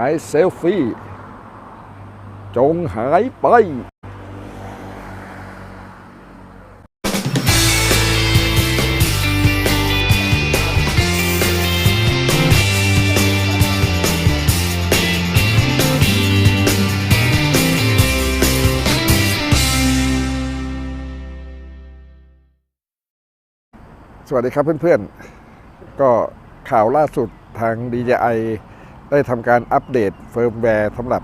หายเซลฟี่ จงหายไปสวัสดีครับเพื่อนๆ ก็ข่าวล่าสุดทาง DJI ได้ทำการอัปเดตเฟิร์มแวร์สำหรับ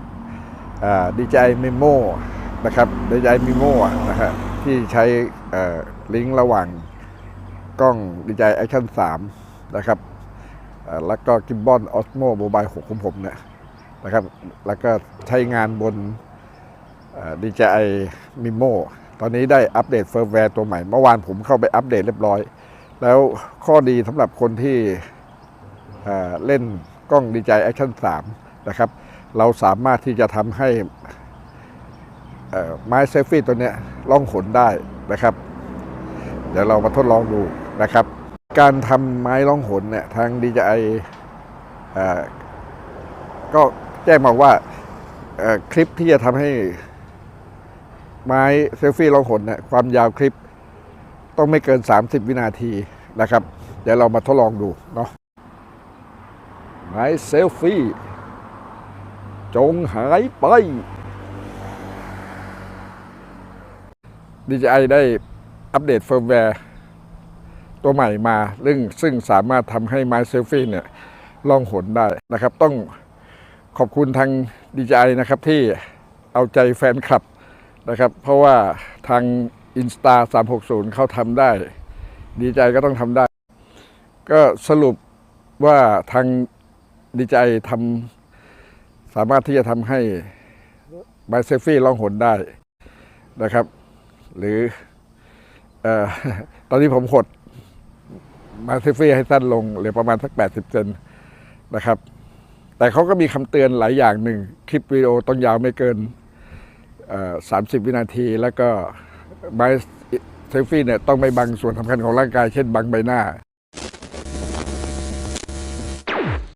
อ่า DJI Memo นะครับ DJI Memo อะนะฮะที่ใช้ลิงก์ระหว่างกล้อง DJI Action 3นะครับแล้วก็ Gimbal Osmo Mobile 6ของผมเนี่ยนะครับแล้วก็ใช้งานบนอ่า DJI Mimo ตอนนี้ได้อัปเดตเฟิร์มแวร์ตัวใหม่ เมื่อวานผมเข้าไปอัปเดตเรียบร้อย แล้วข้อดีสำหรับคนที่เล่น กล้อง DJI Action 3นะครับ เราสามารถที่จะทำให้ไม้เซลฟี่ตัวเนี้ยล่องหนได้นะครับ เดี๋ยวเรามาทดลองดูนะครับ การทำไม้ล่องหนเนี่ยทาง DJI เอ่อก็แจ้งมาว่าคลิปที่จะทำให้ไม้เซลฟี่ล่องหนเนี่ยความยาวคลิปต้องไม่เกิน 30 วินาทีนะครับ เดี๋ยวเรามาทดลองดูเนาะ ไม้เซลฟี่ จงหายไป DJI ได้อัปเดตเฟิร์มแวร์ตัวใหม่มา ซึ่งซึ่งสามารถทำให้ไม้เซลฟี่เนี่ยล่องหนได้นะครับ ต้องขอบคุณทาง DJI นะครับที่เอาใจแฟนคลับนะครับ เพราะว่าทาง Insta 360 เขาทำได้ ดีใจก็ต้องทำได้ ก็สรุปว่าทาง ดีใจทำสามารถที่จะทำให้ไบเซฟี่ล่องหนได้นะครับ หรืออตอนนี้ผมหดไบเซฟี่ให้สั้นลงเหลือประมาณสัก 80 เซนนะครับ แต่เขาก็มีคำเตือนหลายอย่างหนึ่ง คลิปวิดีโอต้องยาวไม่เกินสามสิบวินาที แล้วก็ไบเซฟี่เนี่ยต้องไม่บังส่วนสำคัญของร่างกาย เช่นบังใบหน้า